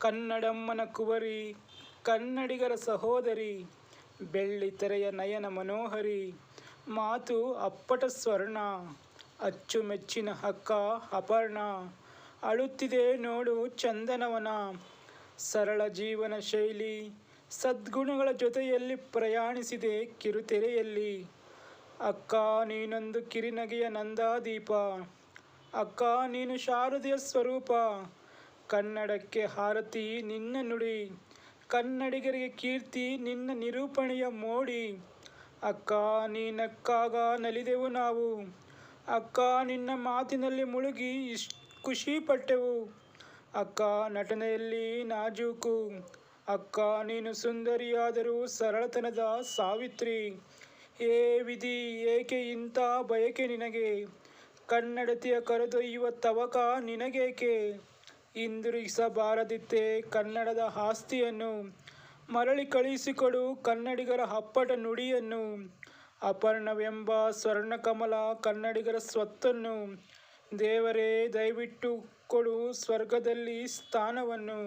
ಕನ್ನಡಮ್ಮನ ಕುವರಿ ಕನ್ನಡಿಗರ ಸಹೋದರಿ, ಬೆಳ್ಳಿ ತೆರೆಯ ನಯನ ಮನೋಹರಿ, ಮಾತು ಅಪ್ಪಟ ಸ್ವರ್ಣ ಅಚ್ಚುಮೆಚ್ಚಿನ ಹಕ್ಕ ಅಪರ್ಣ, ಅಳುತ್ತಿದೆ ನೋಡು ಚಂದನವನ, ಸರಳ ಜೀವನ ಶೈಲಿ, ಸದ್ಗುಣಗಳ ಜೊತೆಯಲ್ಲಿ ಪ್ರಯಾಣಿಸಿದೆ ಕಿರುತೆರೆಯಲ್ಲಿ. ಅಕ್ಕ ನೀನೊಂದು ಕಿರಿನಗೆಯ ನಂದಾದೀಪ, ಅಕ್ಕ ನೀನು ಶಾರದೆಯ ಸ್ವರೂಪ ಕನ್ನಡಕ್ಕೆ ಹಾರತಿ ನಿನ್ನ ನುಡಿ. ಕನ್ನಡಿಗರಿಗೆ ಕೀರ್ತಿ ನಿನ್ನ ನಿರೂಪಣೆಯ ಮೋಡಿ. ಅಕ್ಕ, ನೀನಕ್ಕಾಗ ನಲಿದೆವು ನಾವು. ಅಕ್ಕ, ನಿನ್ನ ಮಾತಿನಲ್ಲಿ ಮುಳುಗಿ ಇಶ್ ಖುಷಿ ಪಟ್ಟೆವು. ಅಕ್ಕ, ನಟನೆಯಲ್ಲಿ ನಾಜೂಕು. ಅಕ್ಕ, ನೀನು ಸುಂದರಿಯಾದರೂ ಸರಳತನದ ಸಾವಿತ್ರಿ. ಏ ವಿಧಿ, ಏಕೆ ಇಂಥ ಬಯಕೆ ನಿನಗೆ? ಕನ್ನಡತಿಯ ಕರೆದೊಯ್ಯುವ ತವಕ ನಿನಗೇಕೆ? ಹಿಂದಿರುಗಿಸಬಾರದಿತ್ತೆ ಕನ್ನಡದ ಆಸ್ತಿಯನ್ನು. ಮರಳಿ ಕಳುಹಿಸಿಕೊಡು ಕನ್ನಡಿಗರ ಅಪ್ಪಟ ನುಡಿಯನ್ನು. ಅಪರ್ಣವೆಂಬ ಸ್ವರ್ಣಕಮಲ ಕನ್ನಡಿಗರ ಸ್ವತ್ತನ್ನು. ದೇವರೇ, ದಯವಿಟ್ಟು ಕೊಡು ಸ್ವರ್ಗದಲ್ಲಿ ಸ್ಥಾನವನ್ನು.